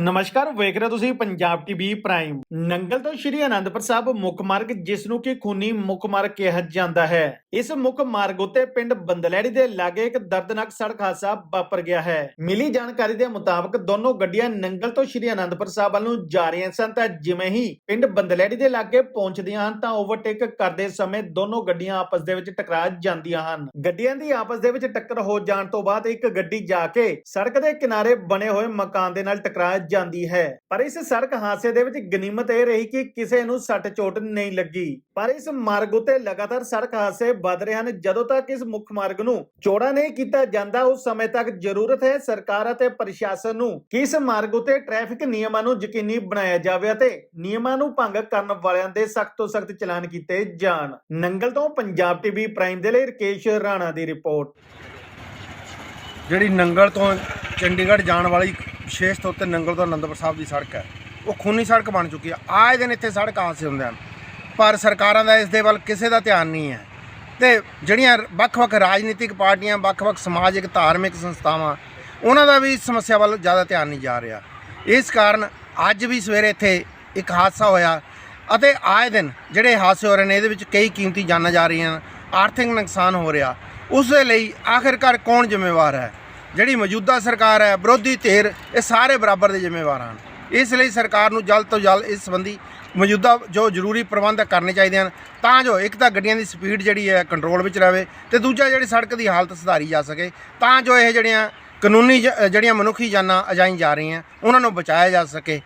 ਨਮਸਕਾਰ, ਵੇਖ ਰਹੇ ਹੋ ਤੁਸੀਂ ਪੰਜਾਬ ਟੀਵੀ ਪ੍ਰਾਈਮ। ਨੰਗਲ ਤੋਂ ਸ਼੍ਰੀ ਅਨੰਦਪੁਰ ਸਾਹਿਬ ਮੁੱਖ ਮਾਰਗ, ਜਿਸ ਨੂੰ ਕਿ ਖੂਨੀ ਮੁੱਖ ਮਾਰਗ ਕਿਹਾ ਜਾਂਦਾ ਹੈ। ਇਸ ਮੁੱਖ ਮਾਰਗ ਉੱਤੇ ਪਿੰਡ ਬੰਦਲੈੜੀ ਦੇ ਲਾਗੇ ਇੱਕ ਦਰਦਨਾਕ ਸੜਕ ਹਾਦਸਾ ਵਾਪਰ ਗਿਆ ਹੈ। ਮਿਲੀ ਜਾਣਕਾਰੀ ਦੇ ਮੁਤਾਬਕ, ਦੋਨੋਂ ਗੱਡੀਆਂ ਨੰਗਲ ਤੋਂ ਸ਼੍ਰੀ ਅਨੰਦਪੁਰ ਸਾਹਿਬ ਵੱਲ ਨੂੰ ਜਾ ਰਹੀਆਂ ਸਨ, ਤਾਂ ਜਿਵੇਂ ਹੀ ਪਿੰਡ ਬੰਦਲੈੜੀ ਦੇ ਲਾਗੇ ਪਹੁੰਚਦੀਆਂ ਹਨ, ਤਾਂ ਓਵਰਟੇਕ ਕਰਦੇ ਸਮੇਂ ਦੋਨੋਂ ਗੱਡੀਆਂ ਆਪਸ ਦੇ ਵਿੱਚ ਟਕਰਾ ਜਾਂਦੀਆਂ ਹਨ। ਗੱਡੀਆਂ ਦੀ ਆਪਸ ਦੇ ਵਿੱਚ ਟੱਕਰ ਹੋ ਜਾਣ ਤੋਂ ਬਾਅਦ ਇੱਕ ਗੱਡੀ ਜਾ ਕੇ ਸੜਕ ਦੇ ਕਿਨਾਰੇ ਬਣੇ ਹੋਏ ਮਕਾਨ ਦੇ ਨਾਲ ਟਕਰਾ ਜਾਂਦੀ ਹੈ। ਪਰ ਇਸ ਸੜਕ ਹਾਦਸੇ ਦੇ ਵਿੱਚ ਗਨੀਮਤ ਇਹ ਰਹੀ ਕਿ ਕਿਸੇ ਨੂੰ ਸੱਟ ਚੋਟ ਨਹੀਂ ਲੱਗੀ। ਪਰ ਇਸ ਮਾਰਗ ਉਤੇ ਲਗਾਤਾਰ ਸੜਕ ਹਾਦਸੇ ਵੱਧ ਰਹੇ ਹਨ। ਜਦੋਂ ਤੱਕ ਇਸ ਮੁੱਖ ਮਾਰਗ ਨੂੰ ਚੌੜਾ ਨਹੀਂ ਕੀਤਾ ਜਾਂਦਾ, ਉਸ ਸਮੇਂ ਤੱਕ ਜ਼ਰੂਰਤ ਹੈ ਸਰਕਾਰ ਅਤੇ ਪ੍ਰਸ਼ਾਸਨ ਨੂੰ ਕਿ ਇਸ ਮਾਰਗ ਉਤੇ ਟ੍ਰੈਫਿਕ ਨਿਯਮਾਂ ਨੂੰ ਯਕੀਨੀ ਬਣਾਇਆ ਜਾਵੇ ਅਤੇ ਨਿਯਮਾਂ ਨੂੰ ਭੰਗ ਕਰਨ ਵਾਲਿਆਂ ਦੇ ਸਖਤ ਤੋਂ ਸਖਤ ਚਲਾਨ ਕੀਤੇ ਜਾਣ। ਨੰਗਲ ਤੋਂ ਪੰਜਾਬ ਟੀਵੀ ਪ੍ਰਾਈਮ ਦੇ ਲਈ ਰਕੇਸ਼ ਰਾਣਾ ਦੀ ਰਿਪੋਰਟ। ਜਿਹੜੀ ਨੰਗਲ ਤੋਂ ਚੰਡੀਗੜ੍ਹ ਜਾਣ ਵਾਲੀ ਵਿਸ਼ੇਸ਼ ਤੌਰ ਤੇ ਨੰਗਲ ਤੋਂ ਅਨੰਦਪੁਰ ਸਾਹਿਬ ਦੀ ਸੜਕ ਹੈ। ਉਹ ਖੂਨੀ ਸੜਕ ਬਣ ਚੁੱਕੀ ਹੈ। ਆਏ ਦਿਨ ਇੱਥੇ ਸੜਕ ਹਾਦਸੇ ਹੁੰਦੇ ਹਨ। ਪਰ ਸਰਕਾਰਾਂ ਦਾ ਇਸ ਦੇ ਵੱਲ ਕਿਸੇ ਦਾ ਧਿਆਨ ਨਹੀਂ ਹੈ। ਤੇ ਜਿਹੜੀਆਂ ਵੱਖ-ਵੱਖ ਰਾਜਨੀਤਿਕ ਪਾਰਟੀਆਂ, ਵੱਖ-ਵੱਖ ਸਮਾਜਿਕ, ਧਾਰਮਿਕ ਸੰਸਥਾਵਾਂ, ਉਹਨਾਂ ਦਾ ਵੀ ਸਮੱਸਿਆ ਵੱਲ ਜ਼ਿਆਦਾ ਧਿਆਨ ਨਹੀਂ ਜਾ ਰਿਹਾ। ਇਸ ਕਾਰਨ ਅੱਜ ਵੀ ਸਵੇਰੇ ਇੱਥੇ ਇੱਕ ਹਾਦਸਾ ਹੋਇਆ ਅਤੇ ਆਏ ਦਿਨ ਜਿਹੜੇ ਹਾਦਸੇ ਹੋ ਰਹੇ ਨੇ, ਇਹਦੇ ਵਿੱਚ ਕਈ ਕੀਮਤੀ ਜਾਨਾਂ ਜਾ ਰਹੀਆਂ ਆਰਥਿਕ ਨੁਕਸਾਨ ਹੋ ਰਿਹਾ। ਉਸ ਦੇ ਲਈ ਆਖਿਰਕਾਰ ਕੌਣ ਜ਼ਿੰਮੇਵਾਰ ਹੈ? ਜਿਹੜੀ ਮੌਜੂਦਾ ਸਰਕਾਰ ਹੈ, ਵਿਰੋਧੀ ਧਿਰ, ਇਹ ਸਾਰੇ ਬਰਾਬਰ ਦੇ ਜ਼ਿੰਮੇਵਾਰ ਹਨ। ਇਸ ਲਈ ਸਰਕਾਰ ਨੂੰ ਜਲਦ ਤੋਂ ਜਲਦ ਇਸ ਸੰਬੰਧੀ ਮੌਜੂਦਾ ਜੋ ਜ਼ਰੂਰੀ ਪ੍ਰਬੰਧ ਕਰਨੇ ਚਾਹੀਦੇ ਹਨ, ਤਾਂ ਜੋ ਇੱਕ ਤਾਂ ਗੱਡੀਆਂ ਦੀ ਸਪੀਡ ਜਿਹੜੀ ਹੈ ਕੰਟਰੋਲ ਵਿੱਚ ਰਹੇ ਤੇ ਦੂਜਾ ਜਿਹੜੀ ਸੜਕ ਦੀ ਹਾਲਤ ਸੁਧਾਰੀ ਜਾ ਸਕੇ, ਤਾਂ ਜੋ ਇਹ ਜਿਹੜੀਆਂ ਕਾਨੂੰਨੀ ਜ- ਜਿਹੜੀਆਂ ਮਨੁੱਖੀ ਜਾਨਾਂ ਅਜਾਈਆਂ ਜਾ ਰਹੀਆਂ, ਉਹਨਾਂ ਨੂੰ ਬਚਾਇਆ ਜਾ ਸਕੇ।